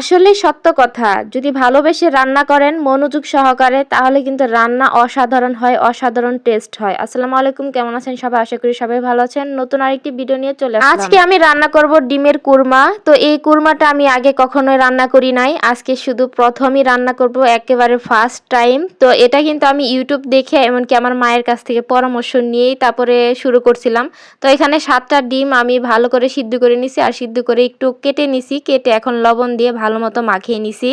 আসলে সত্য কথা। যদি ভালোবেসে রান্না করেন মনোযোগ সহকারে, তাহলে কিন্তু রান্না অসাধারণ হয়, অসাধারণ টেস্ট হয়। আসসালামু আলাইকুম, কেমন আছেন সবাই? আশা করি সবাই ভালো আছেন। নতুন আরেকটি ভিডিও নিয়ে চলে আজকে আমি রান্না করব ডিমের কুরমা। তো এই কুরমাটা আমি আগে কখনোই রান্না করি নাই। আজকে শুধু প্রথমই রান্না করব, একেবারে ফার্স্ট টাইম তো এটা কিন্তু আমি ইউটিউব দেখে, এমনকি আমার মায়ের কাছ থেকে পরামর্শ নিয়েই তারপরে শুরু করছিলাম। তো এখানে সাতটা ডিম আমি ভালো করে সিদ্ধ করে নিছি, আর সিদ্ধ করে একটু কেটে নিছি। কেটে এখন লবণ দিয়ে ভালো মতো মাখিয়ে নিছি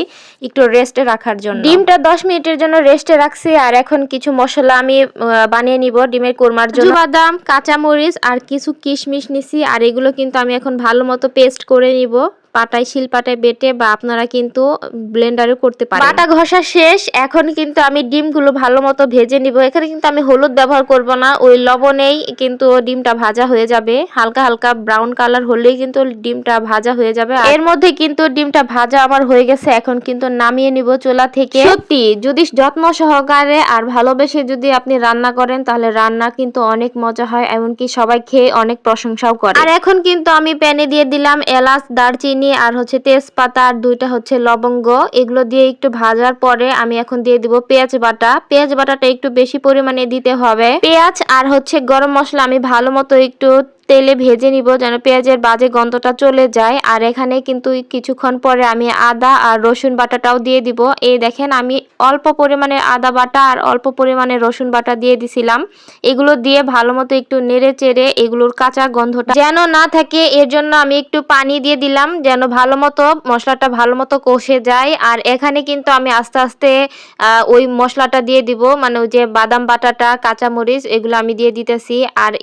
একটু রেস্টে রাখার জন্য। ডিমটা দশ মিনিটের জন্য রেস্টে রাখছি আর এখন কিছু মশলা আমি বানিয়ে নিব ডিমের কোরমার জন্য। বাদাম কাঁচামরিচ আর কিছু কিশমিশ নিছি আর এগুলো কিন্তু আমি এখন ভালো মতো পেস্ট করে নিব। পাটায় শিল পাটায় বেটে বা আপনারা কিন্তু ব্লেন্ডারে করতে পারেন। বাটা ঘষা শেষ এখন কিন্তু আমি ডিমগুলো ভালো মতো ভেজে নিব। এখানে কিন্তু আমি হলুদ ব্যবহার করব না ওই লবণেই কিন্তু ডিমটা ভাজা হয়ে যাবে। হালকা হালকা ব্রাউন কালার হলেই কিন্তু ডিমটা ভাজা হয়ে যাবে। এর মধ্যে কিন্তু ডিমটা ভাজা আমার হয়ে গেছে এখন কিন্তু নামিয়ে নিব চোলা থেকে। সত্যি যদি যত্ন সহকারে আর ভালোবেসে যদি আপনি রান্না করেন তাহলে রান্না কিন্তু অনেক মজা হয় এমনকি সবাই খেয়ে অনেক প্রশংসাও করে। আর এখন কিন্তু আমি প্যানে দিয়ে দিলাম এলাচ দারচিনি আর হচ্ছে তেজপাতা আর দুইটা হচ্ছে লবঙ্গ, এগুলো দিয়ে একটু ভাজার পরে আমি এখন দিয়ে দিব পেঁয়াজ বাটা। পেঁয়াজ বাটাটা একটু বেশি পরিমাণে দিতে হবে। পেঁয়াজ আর হচ্ছে গরম মশলা আমি ভালো মতো একটু তেলে ভেজে নিব যেন পেঁয়াজের বাজে গন্ধটা চলে যায়। আর এখানে কিন্তু কিছুক্ষণ পরে আমি আদা আর রসুন বাটাটাও দিয়ে দিব। এই দেখেন, আমি অল্প পরিমাণে আদা বাটা আর অল্প পরিমাণে রসুন বাটা দিয়ে দিছিলাম। এগুলো দিয়ে ভালো মতো একটু নেড়ে চেড়ে এগুলোর কাঁচা গন্ধটা যেন না থাকে, এর জন্য আমি একটু পানি দিয়ে দিলাম যেন ভালো মতো মশলাটা ভালো মতো কষে যায়। আর এখানে কিন্তু আমি আস্তে আস্তে ওই মশলাটা দিয়ে দিব। মানে ওই যে বাদাম বাটাটা, কাঁচামরিচ, এগুলো আমি দিয়ে দিতেছি। আর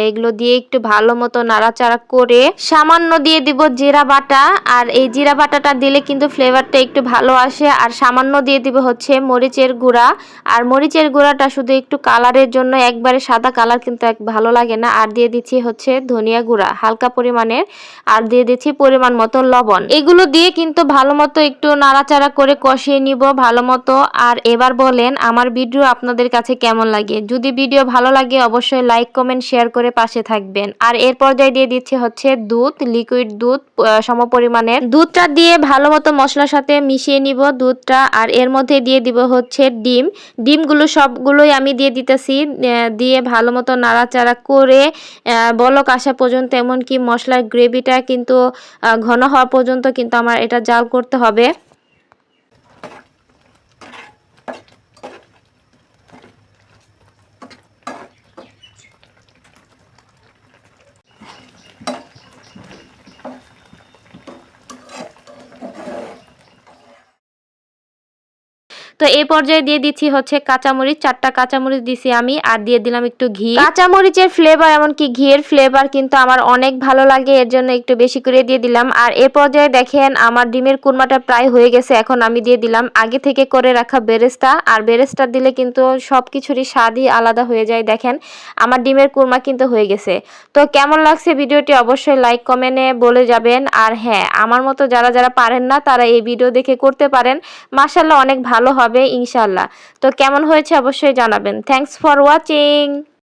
এগুলো দিয়ে একটু ভালো মতো নাড়াচাড়া করে সামান্য দিয়ে দিব জিরা বাটা। আর এই জিরা বাটাটা দিলে কিন্তু ফ্লেভারটা একটু ভালো আসে। আর সামান্য দিয়ে দিব হচ্ছে মরিচের গুঁড়া। আর মরিচের গুঁড়াটা শুধু একটু কালারের জন্য, একবারে সাদা কালার কিন্তু এক ভালো লাগে না। আর দিয়ে দিচ্ছি হচ্ছে ধনিয়া গুঁড়া, হালকা পরিমাণের। আর দিয়ে দিচ্ছি পরিমাণ মতো লবণ। এগুলো দিয়ে কিন্তু ভালো মতো একটু নাড়াচাড়া করে কষিয়ে নিব ভালো মতো। আর এবার বলেন, আমার ভিডিও আপনাদের কাছে কেমন লাগে? যদি ভিডিও ভালো লাগে, অবশ্যই লাইক কমেন্ট শেয়ার করে পাশে থাকবেন। আর এর পর্যায়ে দিয়ে দিচ্ছি হচ্ছে দুধ লিকুইড দুধ সমপরিমাণের দুধটা দিয়ে ভালো মতো মশলার সাথে মিশিয়ে নিব দুধটা আর এর মধ্যে দিয়ে দিব হচ্ছে ডিম। ডিমগুলো সবগুলোই আমি দিয়ে দিতেছি দিয়ে ভালো মতো নাড়াচাড়া করে বলক আসা পর্যন্ত, এমনকি মশলার গ্রেভিটা কিন্তু ঘন হওয়া পর্যন্ত কিন্তু আমার এটা জাল করতে হবে। তো এই পর্যায়ে দিয়ে দিচ্ছি হচ্ছে কাঁচামরিচ। চারটা কাঁচামরিচ দিছি আমি, আর দিয়ে দিলাম একটু ঘি। কাঁচামরিচের ফ্লেভার এমনকি ঘিয়ের ফ্লেভার কিন্তু আমার অনেক ভালো লাগে, এর জন্য একটু বেশি করে দিয়ে দিলাম। আর এ পর্যায়ে দেখেন আমার ডিমের কুরমাটা প্রায় হয়ে গেছে, এখন আমি দিয়ে দিলাম আগে থেকে করে রাখা বেরেস্তা। আর বেরেস্তা দিলে কিন্তু সব কিছুরই স্বাদই আলাদা হয়ে যায়, দেখেন আমার ডিমের কুরমা কিন্তু হয়ে গেছে। তো কেমন লাগছে ভিডিওটি অবশ্যই লাইক কমেন্টে বলে যাবেন। আর হ্যাঁ আমার মতো যারা যারা পারেন না, তারা এই ভিডিও দেখে করতে পারেন। মাসাল্লাহ অনেক ভালো হবে। ইনশাল্লাহ তো কেমন হয়েছে অবশ্যই জানাবেন। Thanks for watching